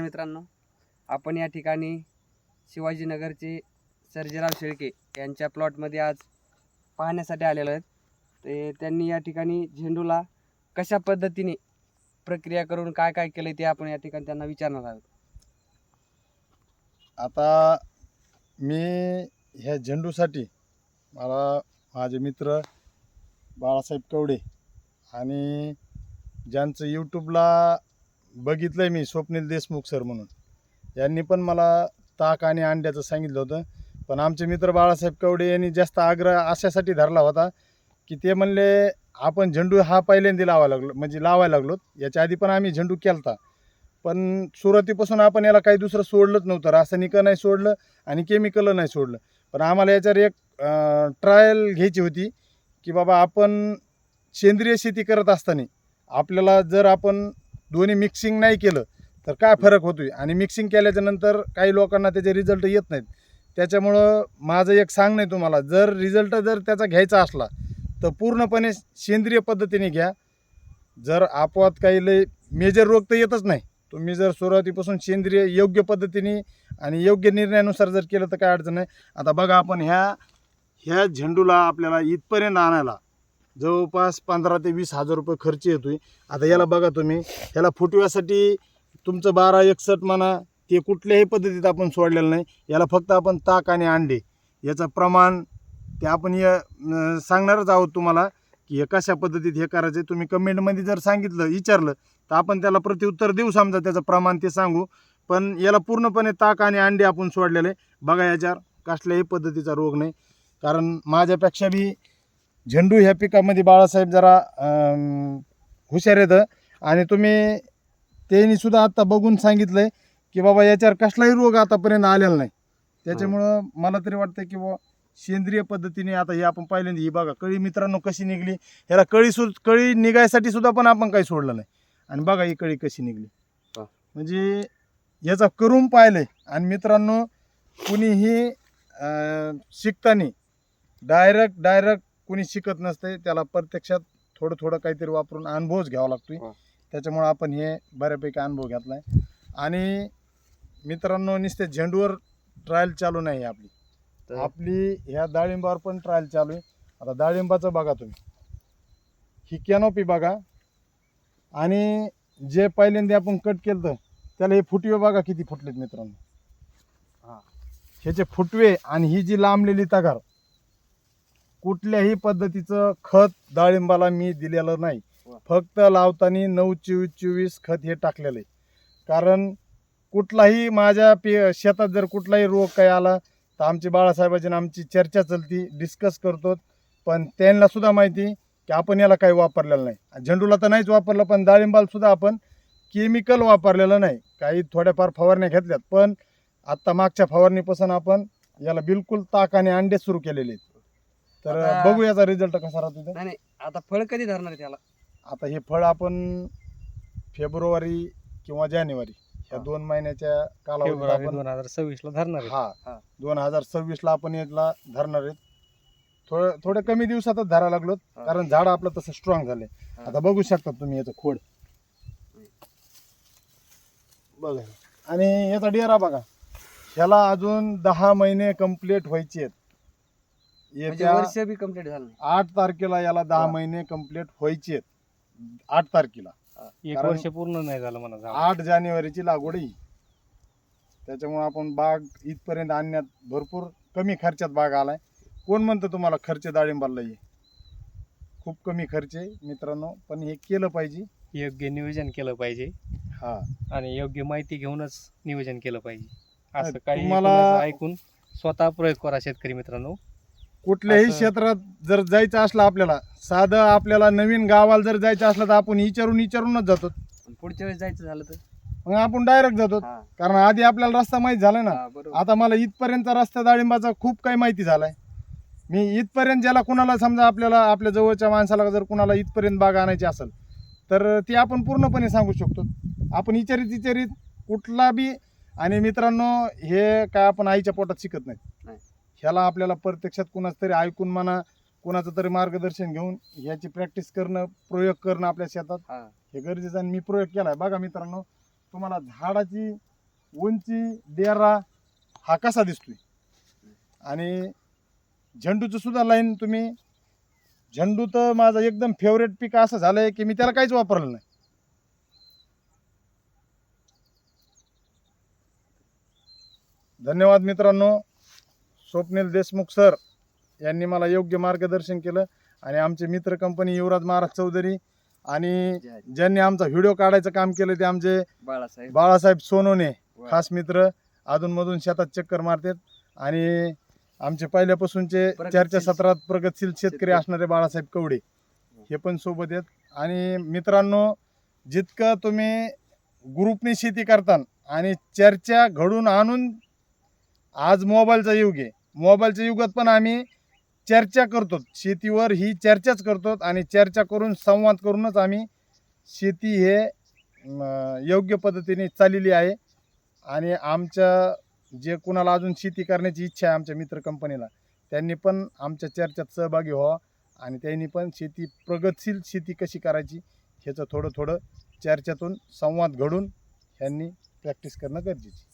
मित्रांनो आपण या ठिकाणी शिवाजीनगरचे सर्जेराव शेळके यांच्या प्लॉटमध्ये आज पाहण्यासाठी आलेलो आहेत. ते त्यांनी या ठिकाणी झेंडूला कशा पद्धतीने प्रक्रिया करून काय काय केलं ते आपण या ठिकाणी त्यांना विचारणार आहोत. आता मी ह्या झेंडूसाठी मला माझे मित्र बाळासाहेब कवडे आणि ज्यांचं यूट्यूबला बघितलं आहे मी स्वप्नील देशमुख सर म्हणून. यांनी पण मला ताक आणि अंड्याचं सांगितलं होतं. पण आमचे मित्र बाळासाहेब कवडे यांनी जास्त आग्रह अशासाठी धरला होता की ते म्हणले आपण झेंडू हा पहिल्यांदा लावायला लागलो म्हणजे लावायला लागलो याच्या आधी पण आम्ही झेंडू केलता. पण सुरुवातीपासून आपण याला काही दुसरं सोडलंच नव्हतं. रासायनिकं नाही सोडलं आणि केमिकल नाही सोडलं. पण आम्हाला याच्यावर एक ट्रायल घ्यायची होती की बाबा आपण सेंद्रिय शेती करत असताना आपल्याला जर आपण दोन्ही मिक्सिंग नाही केलं तर काय फरक होतोय? आणि मिक्सिंग केल्याच्यानंतर काही लोकांना त्याचे रिझल्ट येत नाहीत. त्याच्यामुळं माझं एक सांग नाही तुम्हाला जर रिझल्ट जर त्याचा घ्यायचा असला तर पूर्णपणे सेंद्रिय पद्धतीने घ्या. जर आपोआप काही लय मेजर रोग तर येतच नाही. तुम्ही जर सुरुवातीपासून सेंद्रिय योग्य पद्धतीने आणि योग्य निर्णयानुसार जर केलं तर काय अडचण नाही. आता बघा आपण ह्या ह्या झेंडूला आपल्याला इथपर्यंत आणायला जवळपास पंधरा ते वीस हजार रुपये खर्च येतोय. आता याला बघा तुम्ही ह्याला फुटव्यासाठी तुमचं बारा एकसठ म्हणा ते कुठल्याही पद्धतीत आपण सोडलेलं नाही. याला फक्त आपण ताक आणि अंडे याचं प्रमाण ते आपण या सांगणारच आहोत तुम्हाला की हे कशा पद्धतीत हे करायचं तुम्ही कमेंटमध्ये जर सांगितलं विचारलं तर आपण त्याला प्रत्युत्तर देऊ समजा त्याचं प्रमाण ते सांगू. पण याला पूर्णपणे ताक आणि अंडे आपण सोडलेले. आहे. बघा याच्यावर कसल्याही पद्धतीचा रोग नाही. कारण माझ्यापेक्षा बी झेंडू ह्या पिकामध्ये बाळासाहेब जरा हुशार येतं आणि तुम्ही त्यांनी सुद्धा आता बघून सांगितलंय की बाबा याच्यावर कसलाही रोग आतापर्यंत आलेला नाही. त्याच्यामुळं मला तरी वाटतं की बाबा सेंद्रिय पद्धतीने आता हे आपण पहिल्यांदा ही बघा कळी मित्रांनो कशी निघली. ह्याला कळी सु कळी निघायसाठी सुद्धा पण आपण काही सोडलं नाही. आणि बघा ही कळी कशी निघली. म्हणजे याचा करून पाहिलंय. आणि मित्रांनो कुणीही शिकताना डायरेक्ट डायरेक्ट कुणी शिकत नसते त्याला प्रत्यक्षात थोडं थोडं काहीतरी वापरून अनुभवच घ्यावा लागतोय. हा. त्याच्यामुळे आपण हे बऱ्यापैकी अनुभव घेतलाय. आणि मित्रांनो नुसते झेंडूवर ट्रायल चालू नाही आपली. तर? आपली ह्या डाळिंबावर पण ट्रायल चालू आहे. आता डाळिंबाचं बघा तुम्ही. ही कॅनोपी बघा. आणि जे पहिल्यांदा आपण कट केलं होतं, त्याला हे फुटवे बघा किती फुटलेत मित्रांनो. हा. ह्याचे फुटवे आणि ही जी लांबलेली तगार कुठल्याही पद्धतीचं खत डाळिंबाला मी दिलेलं नाही. फक्त लावताना नऊ चोवीस चोवीस खत हे टाकलेलं. आहे कारण कुठलाही माझ्या पे शेतात जर कुठलाही रोग काही आला तर आमची बाळासाहेबाची आमची चर्चा चलती डिस्कस करतो. पण त्यांना सुद्धा माहिती की आपण याला काही वापरलेलं नाही. झेंडूला तर नाहीच वापरलं पण डाळिंबाला सुद्धा आपण केमिकल वापरलेलं नाही. काही थोड्याफार फवारण्या घेतल्यात पण आत्ता मागच्या फवारणीपासून आपण याला बिलकुल ताक आणि अंडे सुरू केलेले आहेत. तर आता- बघू याचा रिझल्ट कसा राहतो ते नाही नाही आता फळ कधी धरणार आहे त्याला आता हे फळ आपण फेब्रुवारी किंवा जानेवारी हा. दोन महिन्याच्या कालावधीत फेब्रुवारी आपण दोन हजार सव्वीस ला धरणार आहे. हा हा. दोन हजार सव्वीस ला आपण याला धरणार आहेत थोडं थोडं कमी दिवसातच धरायला लागलो हा. कारण झाड आपलं तसं स्ट्रॉंग झालंय हा. आता बघू शकता तुम्ही याचं खोड बघा आणि याचा डेरा बघा ह्याला अजून दहा महिने कंप्लीट व्हायचे आहेत म्हणजे येत्या वर्ष बी कंप्लीट झालं नाही. आठ तारखेला याला दहा हा. महिने कंप्लीट व्हायचे आहेत. आठ तारखेला. एक कारण- वर्ष पूर्ण नाही झालं म्हणा झाड. आठ जानेवारीची लागवड ही त्याच्यामुळे आपण बाग इथपर्यंत आणण्यात भरपूर कमी खर्चात बाग आलाय. कोण म्हणतं तुम्हाला खर्च डाळिंबाला ये? खूप कमी खर्च आहे मित्रांनो. पण हे केलं पाहिजे. योग्य नियोजन केलं पाहिजे. हा. आणि योग्य माहिती घेऊनच नियोजन केलं पाहिजे. असं नाही, काही तुम्हाला- कोणाचं ऐकून स्वतः प्रयोग करा शेतकरी मित्रांनो. कुठल्याही असं- क्षेत्रात जर जायचं असलं आपल्याला साधं आपल्याला नवीन गावाला जर जायचं असलं तर आपण विचारून विचारूनच जातो. पुढच्या वेळेस जायचं झालं तर? मग आपण डायरेक्ट जातो. हा, कारण आधी आपल्याला रस्ता माहीत झाला ना. हा, बरोबर. आता मला इथपर्यंत रस्ता डाळिंबाचा खूप काही माहिती झालाय. मी इथपर्यंत ज्याला कुणाला समजा आपल्याला आपल्या जवळच्या माणसाला जर कुणाला इथपर्यंत बाग आणायची असेल तर ती आपण पूर्णपणे सांगू शकतो. आपण विचारित विचारित कुठला बी आणि मित्रांनो हे काय आपण आईच्या पोटात शिकत नाही. ह्याला आपल्याला प्रत्यक्षात कुणाचं तरी ऐकून म्हणा कुणाचं तरी मार्गदर्शन घेऊन ह्याची प्रॅक्टिस करणं प्रयोग करणं आपल्या शेतात. हा. हे गरजेचं आणि मी प्रयोग केलाय. बघा मित्रांनो तुम्हाला झाडाची उंची डेरा हा कसा दिसतोय? आणि झेंडूचं सुद्धा लाईन तुम्ही झेंडू तर माझं एकदम फेवरेट पीक असं झालंय की मी त्याला काहीच वापरलं नाही. धन्यवाद मित्रांनो. स्वप्नील देशमुख सर यांनी मला योग्य मार्गदर्शन केलं आणि आमचे मित्र कंपनी युवराज महाराज चौधरी आणि ज्यांनी आमचा व्हिडिओ काढायचं काम केलं ते आमचे बाळासाहेब बाळासाहेब वा. खास मित्र अधूनमधून शेतात चक्कर मारतात आणि आमचे पहिल्यापासूनचे प्रगतशील चर्चासत्रात प्रगतशील शेतकरी शेतकरी. असणारे बाळासाहेब कवडे हे पण सोबत आहेत आणि मित्रांनो जितकं तुम्ही ग्रुपने शेती करता आणि चर्चा घडून आणून आज मोबाईलचा युग आहे मोबाईलच्या युगात पण आम्ही चर्चा करतो. शेतीवर ही चर्चाच करतो आणि चर्चा करून संवाद करूनच आम्ही शेती हे योग्य पद्धतीने चाललेली आहे. आणि आमच्या जे कुणाला अजून शेती करण्याची इच्छा आहे आमच्या मित्र कंपनीला त्यांनी पण आमच्या चर्चेत सहभागी व्हावा आणि त्यांनी पण शेती प्रगतशील शेती कशी करायची ह्याचं थोडं थोडं चर्चेतून संवाद घडून ह्यांनी प्रॅक्टिस करणं गरजेचं